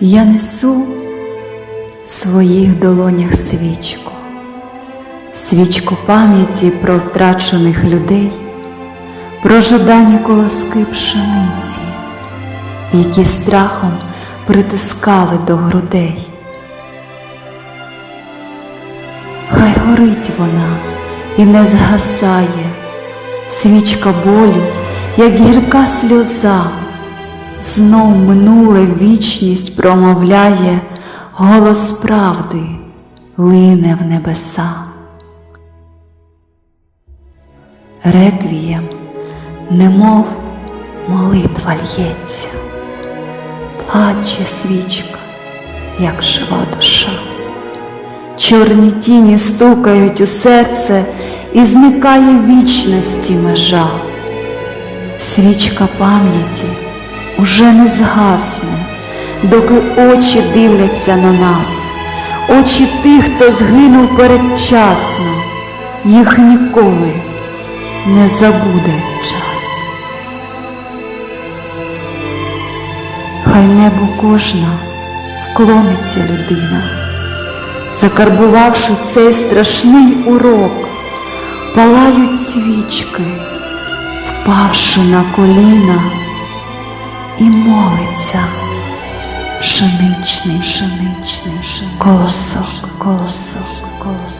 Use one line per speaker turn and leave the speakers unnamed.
Я несу в своїх долонях свічку, свічку пам'яті про втрачених людей, про жадані колоски пшениці, які страхом притискали до грудей. Хай горить вона і не згасає, свічка болю, як гірка сльоза, знов минуле вічність промовляє, голос правди лине в небеса. Реквієм, немов молитва лється, плаче свічка, як жива душа. Чорні тіні стукають у серце і зникає вічності межа. Свічка пам'яті уже не згасне, доки очі дивляться на нас, очі тих, хто згинув передчасно, їх ніколи не забуде час. Хай небу кожна вклониться людина закарбувавши цей страшний урок, палають свічки, впавши на коліна, і молиться пшеничний, пшеничний, пшеничний колосок, колосок, колосок.